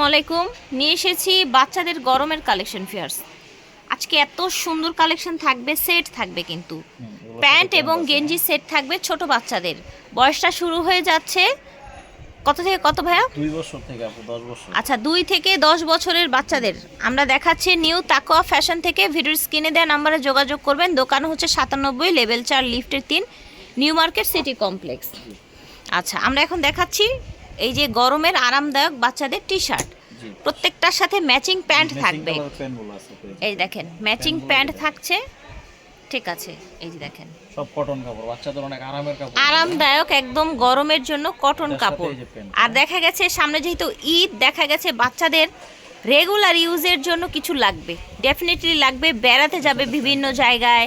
আসসালামু আলাইকুম। নিয়ে এসেছি বাচ্চাদের গরমের কালেকশন ফেয়ার্স আজকে এত সুন্দর কালেকশন থাকবে সেট থাকবে কিন্তু। প্যান্ট এবং গেঞ্জি সেট থাকবে ছোট বাচ্চাদের। বয়সটা শুরু হয়ে যাচ্ছে। কত থেকে কত ভাইয়া? দুই বছর থেকে দশ বছর। আচ্ছা দুই থেকে দশ বছরের বাচ্চাদের। আমরা দেখাচ্ছি নিউ তাকোয়া ফ্যাশন থেকে। ভিডিওর স্ক্রিনে দেওয়া নাম্বারে যোগাযোগ করবেন। দোকান হচ্ছে সাতানব্বই লেভেল চার লিফটের তিন নিউ মার্কেট সিটি কমপ্লেক্স। আচ্ছা আমরা এখন দেখাচ্ছি এই যে গরমের আরামদায়ক বাচ্চাদের টি শার্ট প্রত্যেকটার সাথে ম্যাচিং প্যান্ট থাকবে। এই দেখেন ম্যাচিং প্যান্ট থাকছে। ঠিক আছে এই যে দেখেন। সব কটন কাপড় বাচ্চাদের অনেক আরামের কাপড়। আরামদায়ক একদম গরমের জন্য কটন কাপড়। আর দেখা গেছে সামনে যেহেতু ঈদ দেখা গেছে বাচ্চাদের রেগুলার ইউজের জন্য কিছু লাগবে। ডেফিনেটলি লাগবে বেড়াতে যাবে বিভিন্ন জায়গায়।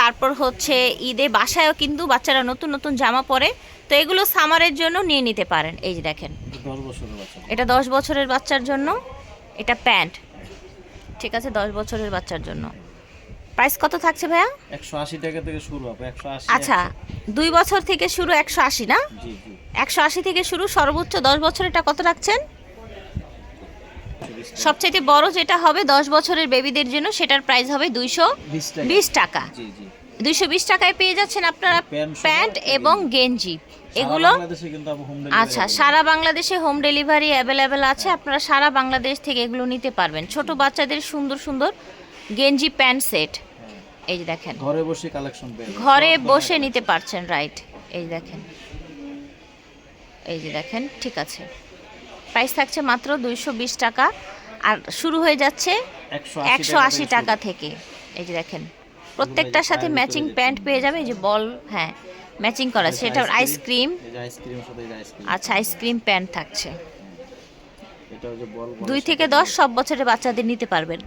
তারপর হচ্ছে ঈদে বাসায়ও কিন্তু বাচ্চারা নতুন নতুন জামা পরে তো এগুলো সামারের জন্য নিয়ে নিতে পারেন। এই যে দেখেন। এটা দশ বছরের বাচ্চার জন্য এটা প্যান্ট। ঠিক আছে দশ বছরের বাচ্চার জন্য। প্রাইস কত থাকছে ভাইয়া? একশো আশি টাকা থেকে শুরু হবে একশো আশি আচ্ছা দুই বছর থেকে শুরু একশো আশি না? একশো আশি থেকে শুরু সর্বোচ্চ দশ বছর এটা কত রাখছেন। সবচাইতে বড় যেটা হবে দশ বছরের বেবিদের জন্য সেটার প্রাইস হবে দুইশো বিশ টাকা। দুইশো বিশ টাকায় পেয়ে যাচ্ছেন আপনারা প্যান্ট এবং গেঞ্জি। এগুলো আচ্ছা সারা বাংলাদেশে হোম ডেলিভারি অ্যাভেলেবেল আছে। আপনারা সারা বাংলাদেশ থেকে এগুলো নিতে পারবেন। ছোট বাচ্চাদের সুন্দর সুন্দর গেঞ্জি প্যান্ট সেট। এই যে দেখেন। ঘরে বসে কালেকশন ঘরে বসে নিতে পারছেন রাইট এই দেখেন। এই যে দেখেন ঠিক আছে। প্রাইস থাকছে মাত্র দুইশো বিশ টাকা। আর শুরু হয়ে যাচ্ছে একশো আশি টাকা থেকে। এই যে দেখেন। প্রত্যেকটার সাথে ম্যাচিং প্যান্ট পেয়ে যাবে এই যে বল হ্যাঁ ম্যাচিং করা এটা আইসক্রিম এই যে আইসক্রিমের সাথে এই আইসক্রিম আচ্ছা আইসক্রিম প্যান্ট থাকছে। এটা হচ্ছে বল দুই থেকে। দশ সব বছরের বাচ্চাদের নিতে পারবেন।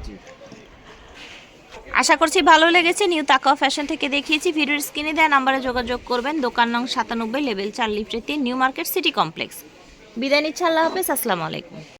আশা করছি ভালো লেগেছে। নিউ তাকাও ফ্যাশন থেকে দেখিয়েছি। ভিডিওর স্ক্রিনে দেওয়া নাম্বারে যোগাযোগ করবেন। দোকান নং সাতানব্বই লেভেল চার লিফটে তিন নিউ মার্কেট সিটি কমপ্লেক্স বিদায় নিচ্ছে। আল্লাহ হাফেজ। আসসালামু আলাইকুম।